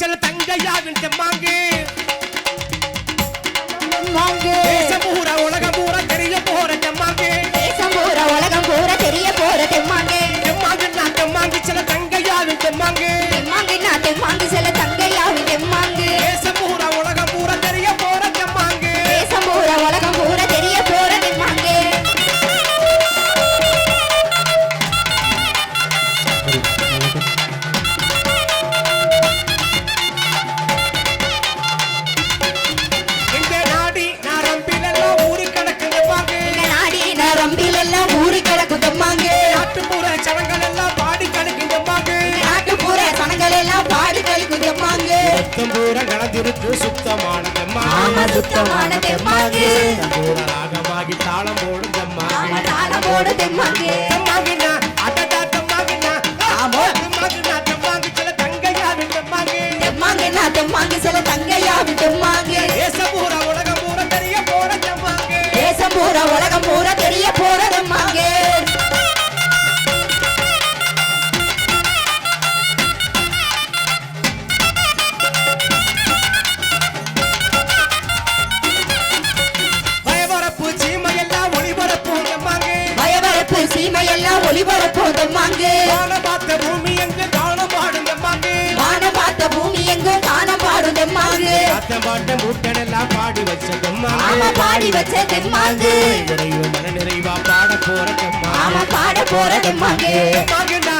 செல்ல தங்கையாவின் செம்மாங்கே இருக்கு சுத்தமான தெம்மா சுத்தமான தெம்மாக்கு. ராகமாகி தாளம் போடும் தெம்மா தாளம் போடும் தெம்மாக்கு. வச்ச தெம்மாங்கு பாடி பாட போற தெம்மா ஆமா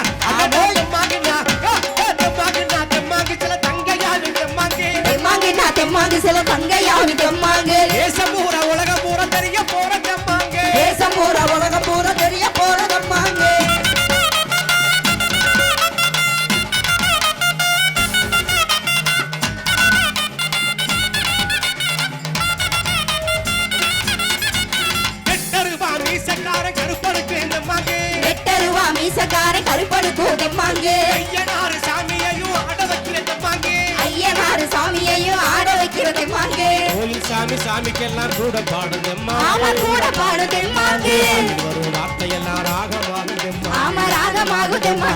சாமி சாமிக்கெல்லாம் கூட பாடுதம்மா ஆமா கூட பாடுதம்மா வரும் வார்த்தையெல்லாம் ராகமாகுதம்மா ஆமா ராகமாகுதம்மா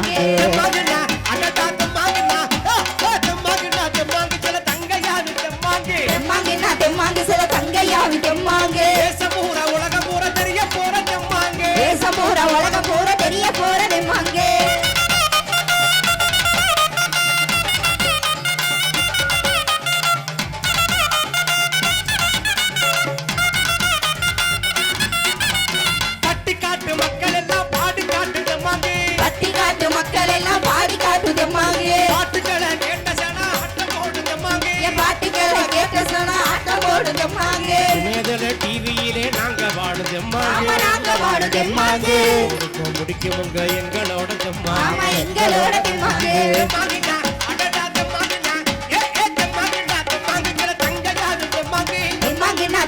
ஓடுதம்மாங்க மேதல டிவியிலே நாங்க வாடுதம்மாங்க நாங்க வாடுதம்மாங்க கொடுக்கும் முடிக்குமுங்க எங்களோட தம்மா. எங்களோட தம்மாங்க.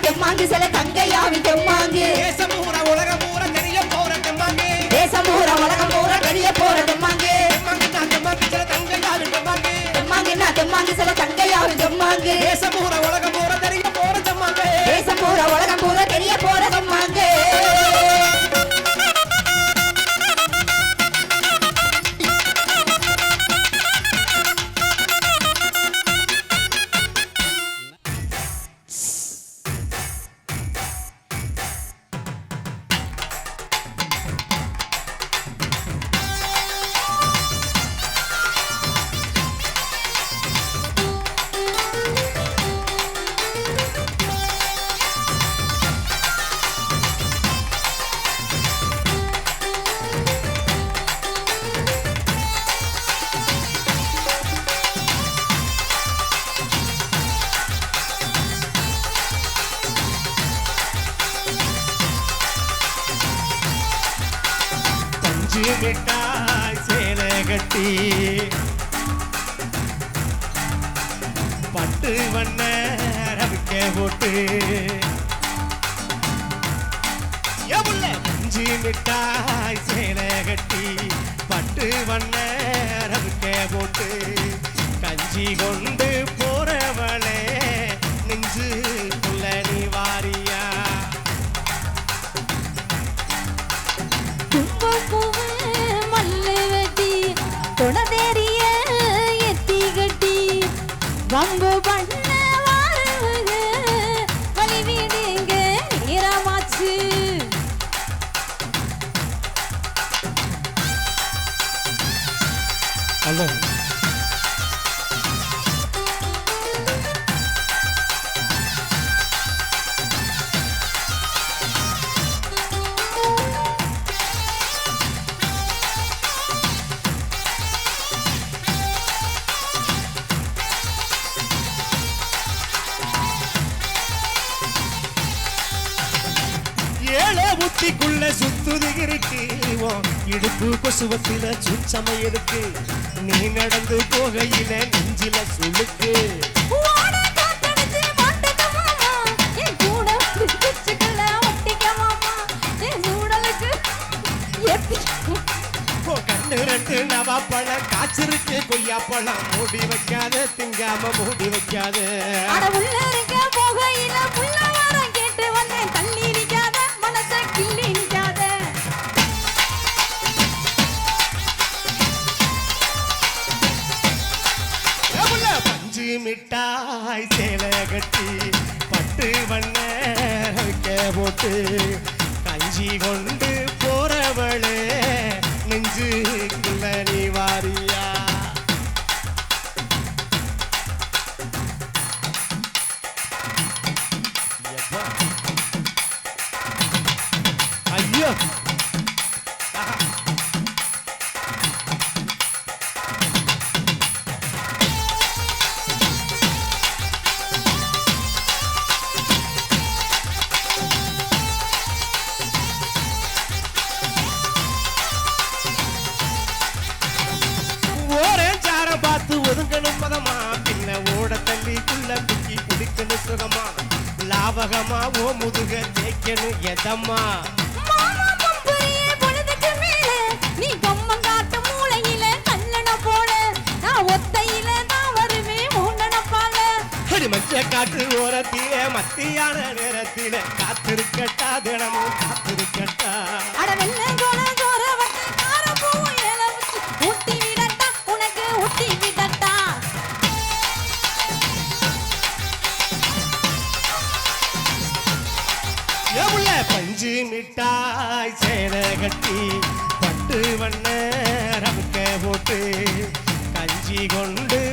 தெம்மாங்கு. சில தங்கையாவி தெம்மாங்கு. தேசம் பூரா உலகம் பூரா தெரிய போற தெம்மாங்கு. தேசம் பூரா உலகம் பூரா தெரிய போற தெம்மாங்கு. தெம்மாங்கு சில தங்கையாவி தெம்மாங்கு. தெம்மாங்கு. சில தங்கையாவி உலகம் கட்டியும் விட்டாய் சேலை கட்டி. பட்டு வண்ண ரவிக்க போட்டு. கஞ்சி மிட்டாய் சேலை கட்டி. பட்டு வண்ண ரவிக்க போட்டு. கஞ்சி கொண்டு போறவளே நெஞ்சு வம்பு பண்ண வாருங்க வழி விடுங்க நேரமாச்சு. ஹலோ புத்திக்குள்ள சுத்துது இருக்கு இடுப்பு கொசுவத்தில சுச்சமை இருக்கு நீ நடந்து போகையில நெஞ்சில கண்ணு ரெண்டு நவாப்பழம் காய்ச்சிருக்கு கொய்யா பழம் மூடி வைக்காத திங்காம மூடி வைக்காத. உள்ள இருக்க போகையில புள்ள வாரம் கேட்டு வந்தேன். தள்ளி மிட்டாய் சேலை கட்டி பட்டு வண்ண போட்டு கஞ்சி கொண்டு போறவளே நெஞ்சுக்குள்ள நீ வாரியா? குடிக்கணும் சுகமா? லாபகமா ஓ முதுக தேய்க்கணும் எதம்மா? நீ பொம்மம் காட்டு மூளையில கல்லண போல நான் ஒத்தையில தான் வருவேன் மூண்டனப்பால அடி மஞ்ச காற்று ஓரத்திலே மத்தியான நேரத்திலே. காத்திருக்கட்டா தினமும் காத்திருக்கட்டா. அட வெள்ள பஞ்சு மிட்டாய் சேர கட்டி பட்டு வண்ண ரமுக்க போட்டு கஞ்சி கொண்டு